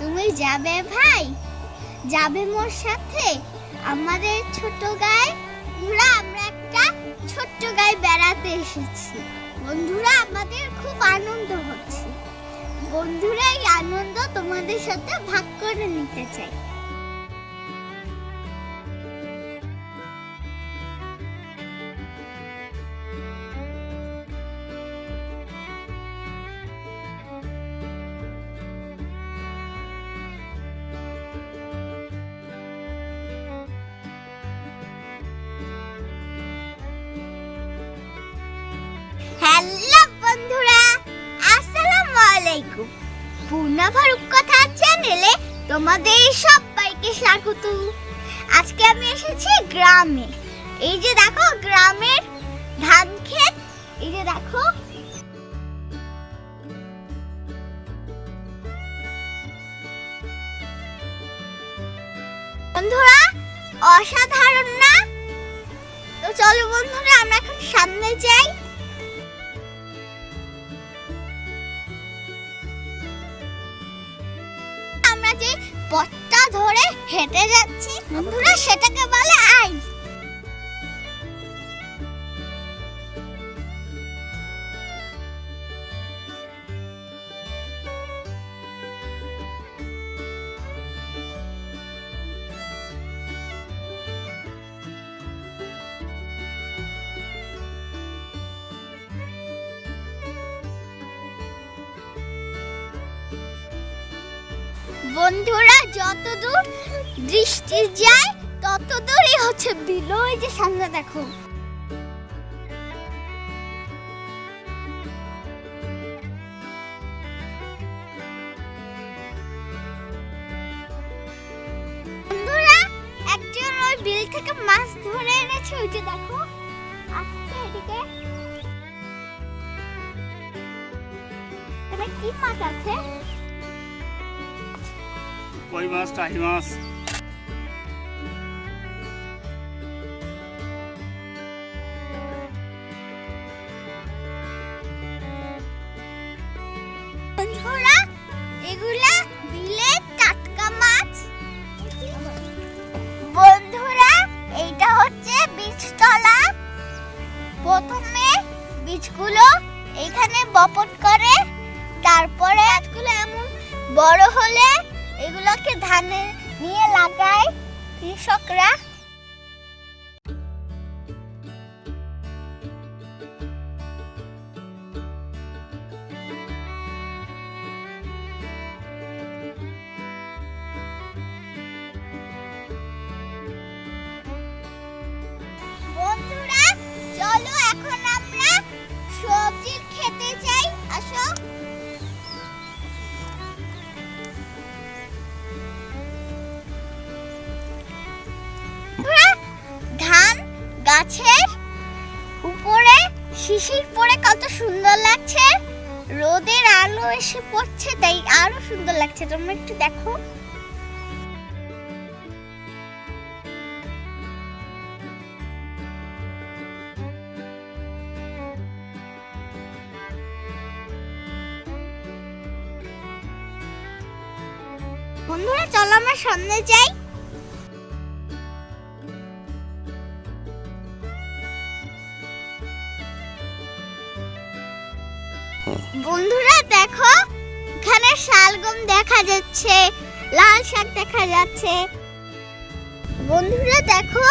তুমি যাবে ভাই? যাবে মোর সাথে? আমাদের ছোট গায়ে, বন্ধুরা, আমরা একটা ছোট্ট গায়ে বেড়াতে এসেছি। বন্ধুরা, আমাদের খুব আনন্দ হচ্ছে। বন্ধুরা, এই আনন্দ তোমাদের সাথে ভাগ করে নিতে চাই। আলাইকুম। পূর্ণা ফারুক কথা চ্যানেলে তোমাদের সবাইকে স্বাগত। আজকে আমি এসেছি গ্রামে। এই যে দেখো, গ্রামের ধান ক্ষেত। এই যে দেখো। বন্ধুরা, অসাধারণ না? তো চলো বন্ধুরা, আমরা এখন সামনে যাই। যে পথটা ধরে হেঁটে যাচ্ছি বন্ধুরা সেটাকে বলে আই বন্ধুরা, যতদূর দৃষ্টি যায় তত দূরই হচ্ছে বিল। ওই যে সামনে দেখো। বিল থেকে মাছ ধরে এনেছে, ওই যে দেখো। আসছে এদিকে। এখানে কি মাছ আছে? কই টাহি মাছ। বন্ধুরা, এইটা হচ্ছে বীজতলা। প্রথমে বীজগুলো এখানে বপন করে, তারপরে গাছগুলো এমন বড় হলে এগুলোকে ধানে নিয়ে লাগায় কৃষকরা। গাছের উপরে, শিশির পরে কত সুন্দর লাগছে। রোদের আলো এসে পড়ছে, তাই আরও সুন্দর লাগছে। তোমরা একটু দেখো। বন্ধুরা, চলো আমরা সামনে যাই। দেখা যাচ্ছে, লাল শাক দেখা যাচ্ছে। বন্ধুরা দেখো,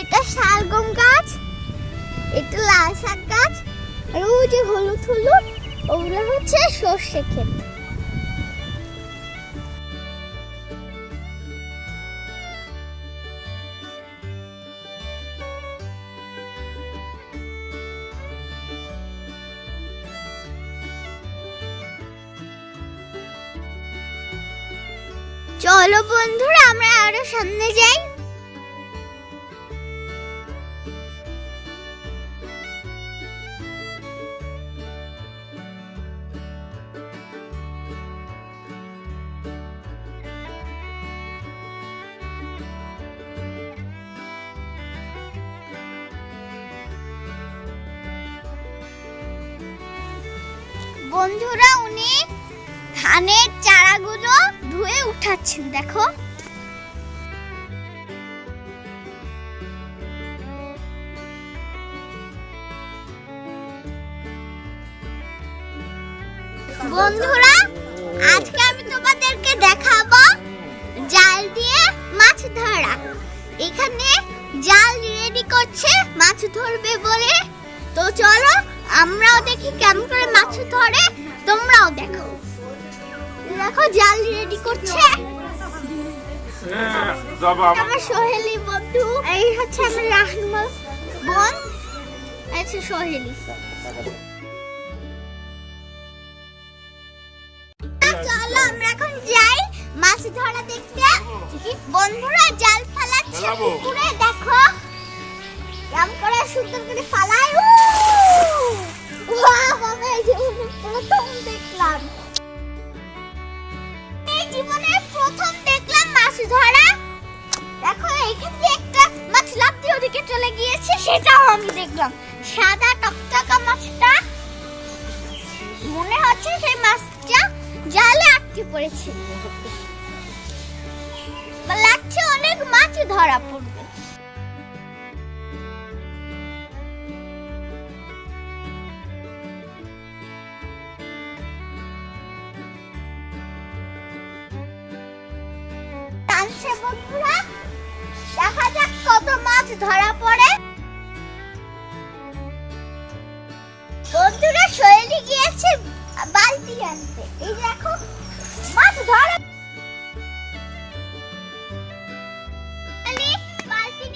এটা শালগম গাছ, এটা লাল শাক গাছ, আর ওই যে হলুদ হলুদ, ওগুলো হচ্ছে সর্ষে ক্ষেত। চলো বন্ধুরা আমরা আরও সামনে যাই। বন্ধুরা উনি ধানের চারাগুলো ধুয়ে উঠাচ্ছেন, দেখো। বন্ধুরা, আজকে আমি তোমাদেরকে দেখাবো জাল দিয়ে মাছ ধরা। এখানে জাল রেডি করছে, মাছ ধরবে বলে। তো চলো, আমরাও দেখি কেমন করে মাছ ধরে, তোমরাও দেখো। দেখো জাল রেডি করছে। আমার সোহেলি বন্ধু এই হচ্ছে আমার রাহনুমা বোন হচ্ছে সোহেলি। চলো আমরা এখন যাই মাছ ধরা দেখতে। বন্ধুরা জাল ফালাচ্ছে। পুকুরে দেখো। কেমন করে সুন্দর করে ফালায়। ওয়াও বাবা এই প্রথম দেখলাম। জীবনে প্রথম দেখলাম মাছ ধরা। দেখো, এখান দিয়ে একটা মাছ লাফ ওদিকে চলে গিয়েছে, সেটাও আমি দেখলাম। সাদা টকটকা মাছটা। মনে হচ্ছে সেই মাছটা জালে আটকে পড়েছে। লাগছে অনেক মাছ ধরা পড়বে। মাছ ধরা পড়ে। বন্ধুরা শৈলী গিয়েছে বালতি আনতে। এই দেখো মাছ ধরা বালতি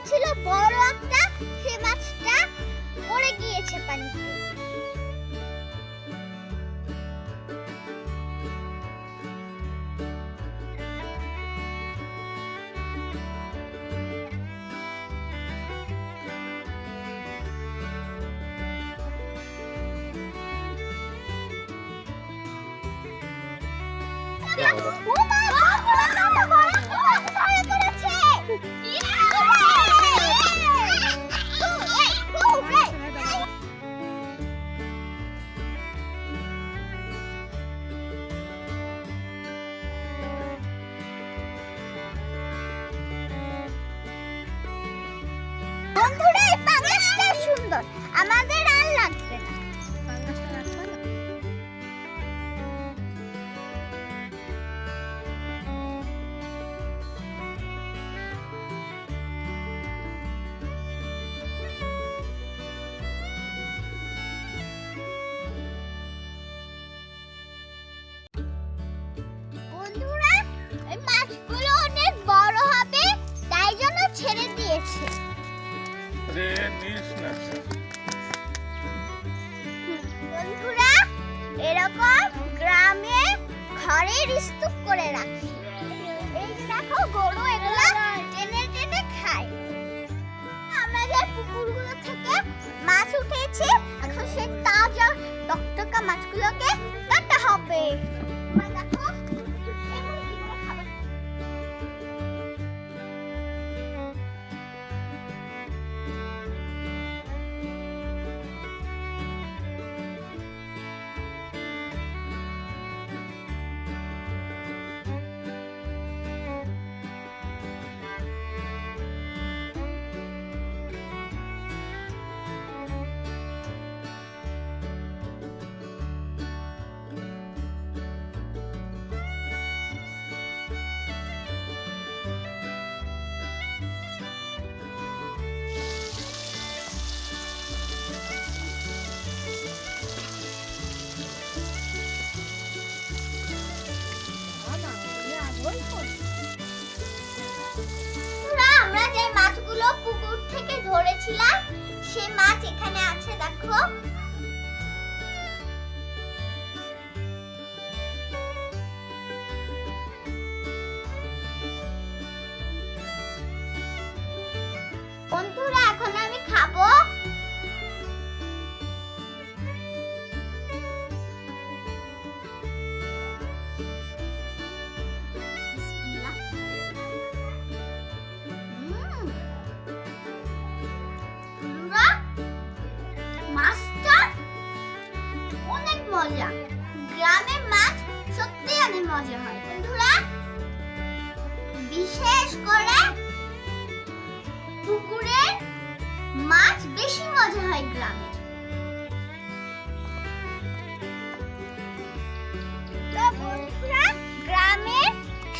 ধরেছিল বড় একটা সেই মাছটা পড়ে গিয়েছে পানিতে ও মা, ধরে বন্ধুরা, এরকম গ্রামে ঘরের স্তূপ করে রাখি। এই দেখো গরু এগুলো টেনে টেনে খায়। আমরা যে পুকুরগুলো থেকে মাছ উঠেছি, এখন সেই তাজা টকটকা মাছগুলোকে কাটা হবে। দেখো মাছগুলো পুকুর থেকে ধরেছিলাম। সে মাছ এখানে আছে দেখো। বন্ধুরা গ্রামের মাছ সত্যি অনেক মজা হয়। বন্ধুরা, বিশেষ করে পুকুরের মাছ বেশি মজা হয়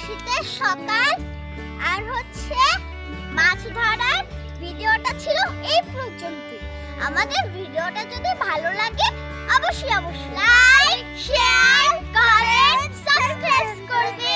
শীতের সকাল আর হচ্ছে মাছ ধরার ভিডিওটা ছিল এই পর্যন্ত আমাদের ভিডিওটা যদি ভালো লাগে অবশ্যই অবশ্যই লাইক শেয়ার কমেন্ট সাবস্ক্রাইব করবে।